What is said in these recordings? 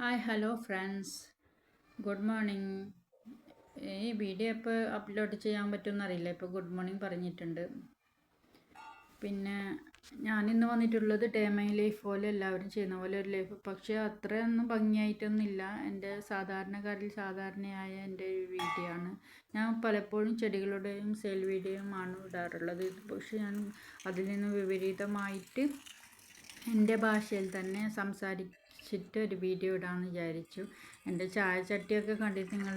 Hi hello friends good morning ഈ video ഇപ്പോൾ upload ചെയ്യാൻ പറ്റുമെന്ന് അറിയില്ല ഇപ്പോൾ ഗുഡ് മോർണിംഗ് പറഞ്ഞിട്ടുണ്ട്. പിന്നെ ഞാനിന്ന് വന്നിട്ടുള്ളത് ഡേ മൈ ലൈഫ് പോലെ എല്ലാവരും ചെയ്യുന്ന പോലെ ഒരു ലൈഫ്. പക്ഷേ അത്രയൊന്നും ഭംഗിയായിട്ടൊന്നുമില്ല. എന്റെ സാധാരണക്കാരിൽ സാധാരണയായ എന്റെ വീഡിയോ ആണ്. ഞാൻ പലപ്പോഴും ചെടികളുടെയും സെൽ വീഡിയോയും ആണ് ഇടാറുള്ളത്. പക്ഷേ ഞാൻ അതിൽ നിന്ന് വിപരീതമായിട്ട് എന്റെ ഭാഷയിൽ തന്നെ സംസാരിച്ചിട്ട് ഒരു വീഡിയോ ഇടാമെന്ന് വിചാരിച്ചു. എന്റെ ചായച്ചട്ടിയൊക്കെ കണ്ടിട്ട് നിങ്ങൾ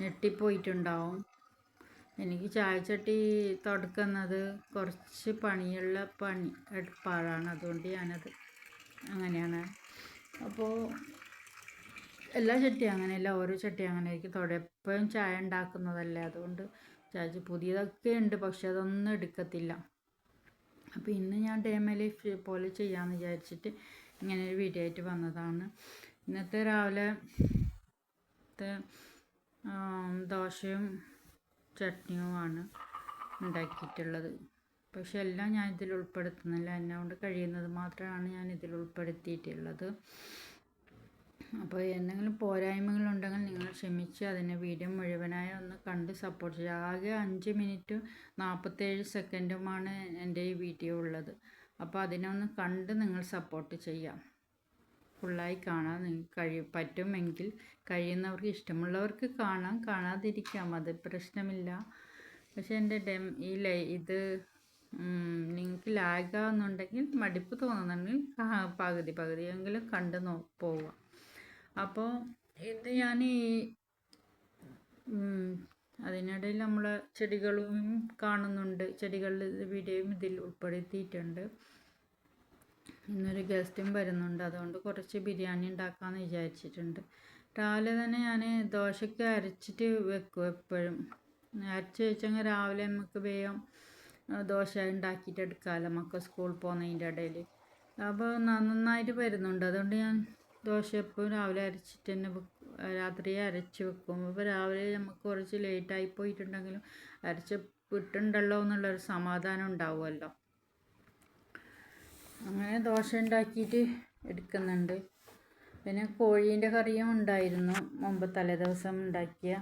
ഞെട്ടിപ്പോയിട്ടുണ്ടാവും. എനിക്ക് ചായച്ചട്ടി തുടക്കുന്നത് കുറച്ച് പണിയുള്ള പണി എടുപ്പാടാണ് അതുകൊണ്ട് ഞാനത് അങ്ങനെയാണ്. അപ്പോൾ എല്ലാ ചട്ടിയും അങ്ങനെയല്ല. ഓരോ ചട്ടിയും അങ്ങനെ ആയിരിക്കും. തുടപ്പോഴും ചായ ഉണ്ടാക്കുന്നതല്ലേ. അതുകൊണ്ട് ചായ പുതിയതൊക്കെ ഉണ്ട്. പക്ഷെ അതൊന്നും എടുക്കത്തില്ല. അപ്പോൾ ഇന്ന് ഞാൻ ഡേമ ലൈഫ് പോലെ ചെയ്യാമെന്ന് വിചാരിച്ചിട്ട് ഇങ്ങനെ ഒരു വീഡിയോ ആയിട്ട് വന്നതാണ്. ഇന്നത്തെ രാവിലെ ദോശയും ചട്നിയുമാണ് ഉണ്ടാക്കിയിട്ടുള്ളത്. പക്ഷെ എല്ലാം ഞാൻ ഇതിൽ ഉൾപ്പെടുത്തുന്നില്ല. എന്നെ കൊണ്ട് കഴിയുന്നത് മാത്രമാണ് ഞാൻ ഇതിൽ ഉൾപ്പെടുത്തിയിട്ടുള്ളത്. അപ്പോൾ എന്തെങ്കിലും പോരായ്മകളുണ്ടെങ്കിൽ നിങ്ങൾ ക്ഷമിച്ച് അതിനെ വീഡിയോ മുഴുവനായി ഒന്ന് കണ്ട് സപ്പോർട്ട് ചെയ്യുക. ആകെ അഞ്ച് മിനിറ്റും നാൽപ്പത്തേഴ് സെക്കൻഡുമാണ് എന്റെ ഈ വീഡിയോ ഉള്ളത്. അപ്പോൾ അതിനൊന്ന് കണ്ട് നിങ്ങൾ സപ്പോർട്ട് ചെയ്യാം. ഫുള്ളായി കാണാൻ നിങ്ങൾക്ക് കഴി പറ്റുമെങ്കിൽ കഴിയുന്നവർക്ക് ഇഷ്ടമുള്ളവർക്ക് കാണാം. കാണാതിരിക്കാം അത് പ്രശ്നമില്ല. പക്ഷേ എന്റെ ഡെം ഈ ലൈ ഇത് നിങ്ങൾക്ക് ലാഗാവുന്നുണ്ടെങ്കിൽ മടിപ്പ് തോന്നുന്നുണ്ടെങ്കിൽ പകുതി പകുതിയെങ്കിലും കണ്ട് നോ പോവുക. അപ്പോൾ ഇത് ഞാൻ ഈ അതിനിടയിൽ നമ്മൾ ചെടികളും കാണുന്നുണ്ട്. ചെടികളുടെ വീഡിയോയും ഇതിൽ ഉൾപ്പെടുത്തിയിട്ടുണ്ട്. ഇന്നൊരു ഗസ്റ്റും വരുന്നുണ്ട്. അതുകൊണ്ട് കുറച്ച് ബിരിയാണി ഉണ്ടാക്കാമെന്ന് വിചാരിച്ചിട്ടുണ്ട്. രാവിലെ തന്നെ ഞാൻ ദോശയ്ക്ക് അരച്ചിട്ട് വെക്കും എപ്പോഴും. അരച്ച് വെച്ചെങ്കിൽ രാവിലെ നമുക്ക് വേഗം ദോശ ഉണ്ടാക്കിയിട്ട് എടുക്കാമല്ലോ മക്കൾ സ്കൂളിൽ പോകുന്നതിന്റെ ഇടയിൽ അപ്പോൾ നന്നായിട്ട് വരുന്നുണ്ട്. അതുകൊണ്ട് ഞാൻ ദോശ എപ്പോഴും രാവിലെ അരച്ചിട്ട് തന്നെ രാത്രി അരച്ച് വെക്കും. അപ്പോൾ രാവിലെ നമുക്ക് കുറച്ച് ലേറ്റായി പോയിട്ടുണ്ടെങ്കിലും അരച്ച് വിട്ടുണ്ടല്ലോ എന്നുള്ളൊരു സമാധാനം ഉണ്ടാവുമല്ലോ. അങ്ങനെ ദോശ ഉണ്ടാക്കിയിട്ട് എടുക്കുന്നുണ്ട്. പിന്നെ കോഴീന്റെ കറിയും ഉണ്ടായിരുന്നു. മുമ്പ് തലേദിവസം ഉണ്ടാക്കിയ.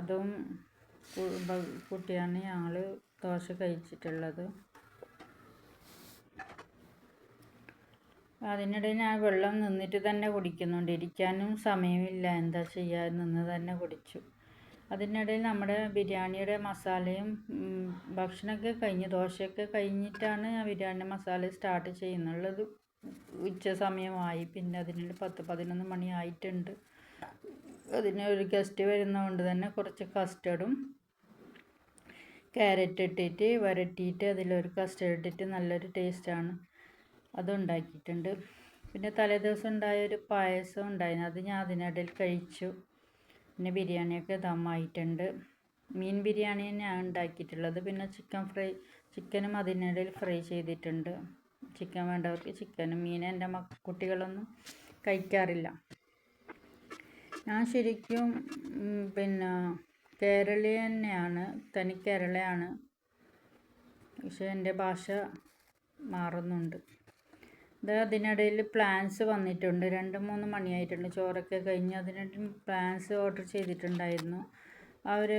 അതും കൂട്ടിയാണ് ഞങ്ങൾ ദോശ കഴിച്ചിട്ടുള്ളത്. അതിനിടയിൽ ഞാൻ വെള്ളം നിന്നിട്ട് തന്നെ കുടിക്കുന്നുണ്ട് ഇരിക്കാനും സമയമില്ല. എന്താ ചെയ്യുക നിന്ന് തന്നെ കുടിച്ചു. അതിനിടയിൽ നമ്മുടെ ബിരിയാണിയുടെ മസാലയും ഭക്ഷണമൊക്കെ കഴിഞ്ഞ് ദോശയൊക്കെ കഴിഞ്ഞിട്ടാണ് ഞാൻ ബിരിയാണി മസാല സ്റ്റാർട്ട് ചെയ്യുന്നുള്ളത്. ഉച്ച സമയമായി. പിന്നെ അതിനിടെ പത്ത് പതിനൊന്ന് മണി ആയിട്ടുണ്ട്. അതിന് ഒരു ഗസ്റ്റ് വരുന്നതുകൊണ്ട് തന്നെ കുറച്ച് കസ്റ്റർഡും ക്യാരറ്റ് ഇട്ടിട്ട് വരട്ടിയിട്ട് അതിലൊരു കസ്റ്റർഡ് ഇട്ടിട്ട് നല്ലൊരു ടേസ്റ്റാണ് അതുണ്ടാക്കിയിട്ടുണ്ട്. പിന്നെ തലേദിവസം ഉണ്ടായ ഒരു പായസം ഉണ്ടായിരുന്നു. അത് ഞാൻ അതിനിടയിൽ കഴിച്ചു. പിന്നെ ബിരിയാണിയൊക്കെ ദമ്മായിട്ടുണ്ട്. മീൻ ബിരിയാണി ഞാൻ ഉണ്ടാക്കിയിട്ടുള്ളത്. പിന്നെ ചിക്കൻ ഫ്രൈ ചിക്കനും അതിനിടയിൽ ഫ്രൈ ചെയ്തിട്ടുണ്ട്. ചിക്കൻ വേണ്ടവർക്ക് ചിക്കനും മീൻ എന്റെ മക്ക കുട്ടികളൊന്നും കഴിക്കാറില്ല. ഞാൻ ശരിക്കും പിന്നെ കേരളീയ തന്നെയാണ്. തനി കേരളയാണ് പക്ഷേ എന്റെ ഭാഷ മാറുന്നുണ്ട്. ഇത് അതിനിടയിൽ പ്ലാൻസ് വന്നിട്ടുണ്ട്. രണ്ട് മൂന്ന് മണിയായിട്ടുണ്ട് ചോറൊക്കെ കഴിഞ്ഞ് അതിനിടയിൽ പ്ലാൻസ് ഓർഡർ ചെയ്തിട്ടുണ്ടായിരുന്നു. അവർ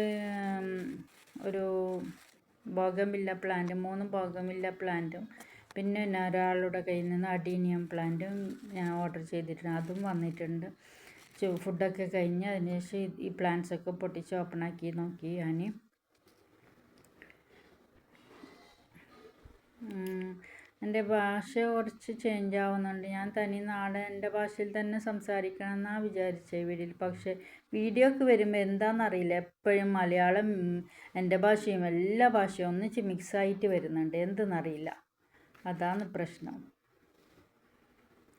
ഒരു ബോഗമില്ല പ്ലാന്റ് മൂന്ന് ബോഗമില്ല പ്ലാന്റും. പിന്നെ ഒരാളുടെ കയ്യിൽ നിന്ന് അഡീനിയം പ്ലാന്റും ഞാൻ ഓർഡർ ചെയ്തിട്ടുണ്ട്. അതും വന്നിട്ടുണ്ട്. ഫുഡൊക്കെ കഴിഞ്ഞ് അതിന് ശേഷം ഈ പ്ലാന്റ്സൊക്കെ പൊട്ടിച്ച് ഓപ്പൺ ആക്കി നോക്കി ഞാൻ എന്റെ ഭാഷ കുറച്ച് ചേഞ്ച് ആവുന്നുണ്ട്. ഞാൻ തനി നാടൻ എന്റെ ഭാഷയിൽ തന്നെ സംസാരിക്കണം എന്നാണ് വിചാരിച്ചത് വീഡിയോയിൽ പക്ഷേ വീഡിയോ ഒക്കെ വരുമ്പോൾ എന്താണെന്നറിയില്ല എപ്പോഴും മലയാളം എന്റെ ഭാഷയും എല്ലാ ഭാഷയും ഒന്നിച്ച് മിക്സായിട്ട് വരുന്നുണ്ട്. എന്തെന്നറിയില്ല അതാണ് പ്രശ്നം.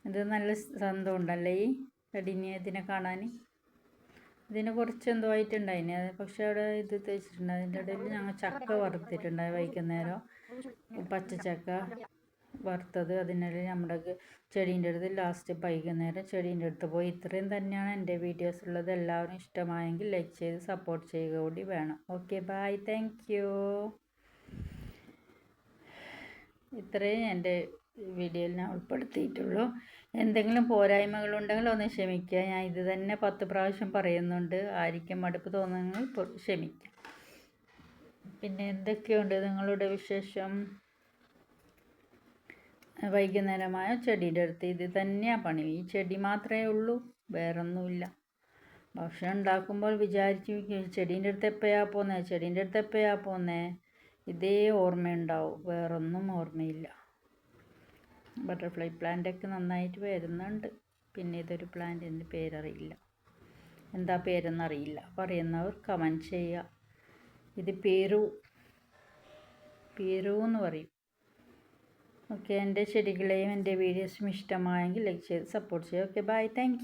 ഇത് നല്ല സന്തോഷമുണ്ടല്ലേ ഈ കടിനിയതിനെ കാണാൻ? ഇതിനെ കുറച്ച് എന്തോ ആയിട്ടുണ്ടായിന്. പക്ഷെ അവിടെ ഇത് തേച്ചിട്ടുണ്ട്. അതിന്റെ ഇടയിൽ ഞങ്ങൾ ചക്ക വറുത്തിട്ടുണ്ടായി വൈകുന്നേരം. പച്ചച്ചക്ക. വറുത്തത് അതിനിടയിൽ നമ്മുടെ ചെടീന്റെ അടുത്ത് ലാസ്റ്റ് വൈകുന്നേരം ചെടീന്റെ അടുത്ത് പോയി. ഇത്രയും തന്നെയാണ് എന്റെ വീഡിയോസ് ഉള്ളത്. എല്ലാവരും ഇഷ്ടമായെങ്കിൽ ലൈക്ക് ചെയ്ത് സപ്പോർട്ട് ചെയ്യുക കൂടി വേണം. ഓക്കെ ബായ് താങ്ക് ഇത്രയും എന്റെ വീഡിയോയിൽ ഞാൻ ഉൾപ്പെടുത്തിയിട്ടുള്ളൂ. എന്തെങ്കിലും പോരായ്മകളുണ്ടെങ്കിൽ ഒന്ന് ക്ഷമിക്കുക. ഞാൻ ഇത് തന്നെ പത്ത് പ്രാവശ്യം പറയുന്നുണ്ട്. ആയിരിക്കും മടുപ്പ് തോന്നുന്നെങ്കിൽ ക്ഷമിക്കുക. പിന്നെ എന്തൊക്കെയുണ്ട് നിങ്ങളുടെ വിശേഷം? വൈകുന്നേരമായ ചെടിയുടെ അടുത്ത് ഇത് തന്നെയാണ് പണി. ഈ ചെടി മാത്രമേ ഉള്ളൂ വേറൊന്നുമില്ല. ഭക്ഷണം ഉണ്ടാക്കുമ്പോൾ വിചാരിച്ചു ചെടീന്റെ അടുത്ത് എപ്പോഴാ പോന്നേ? ചെടീന്റെ അടുത്ത് എപ്പോഴാ പോന്നേ? ഇതേ ഓർമ്മയുണ്ടാവും. വേറൊന്നും ഓർമ്മയില്ല. ബട്ടർഫ്ലൈ പ്ലാന്റൊക്കെ നന്നായിട്ട് വരുന്നുണ്ട്. പിന്നെ ഇതൊരു പ്ലാന്റിന്റെ പേരറിയില്ല. എന്താ പേരെന്നറിയില്ല. പറയുന്നവർ കമന്റ് ചെയ്യുക. ഇത് പേരു. പേരു എന്ന് പറയും. ഓക്കെ എന്റെ ചെടികളെയും എന്റെ വീഡിയോസും ഇഷ്ടമായെങ്കിൽ ലൈക്ക് ചെയ്ത് സപ്പോർട്ട് ചെയ്യുക. Okay bye thank